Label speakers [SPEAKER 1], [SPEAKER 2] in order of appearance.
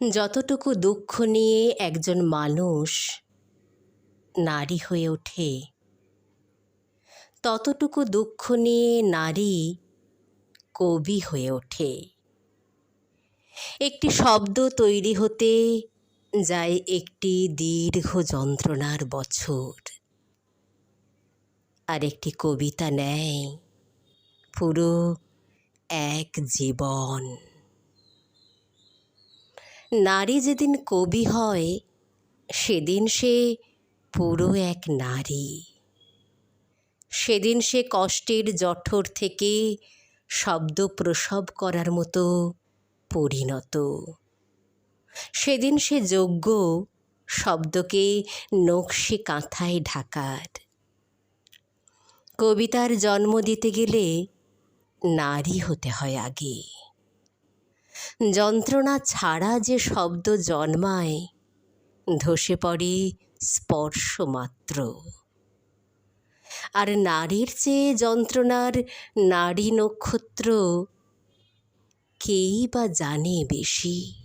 [SPEAKER 1] যতটুকু দুঃখ নিয়ে একজন মানুষ নারী হয়ে ওঠে, ততটুকু দুঃখ নিয়ে নারী কবি হয়ে ওঠে। একটি শব্দ তৈরি হতে যায় একটি দীর্ঘ যন্ত্রণার বছর। আর একটি কবিতা নেয় পুরো এক জীবন। নারী যেদিন কবি হয়, সেদিন সে পুরো এক নারী। সেদিন সে কষ্টের জঠর থেকে শব্দ প্রসব করার মতো পরিণত। সেদিন সে যোগ্য শব্দকে নকশি কাঁথায় ঢাকার। কবিতার জন্ম দিতে গেলে নারী হতে হয় আগে। যন্ত্রণা ছাড়া যে শব্দ জন্মায়, ধসে পড়ে স্পর্শ মাত্র আর নারীর চেয়ে যন্ত্রণার নারী নক্ষত্র কেই বা জানে বেশি?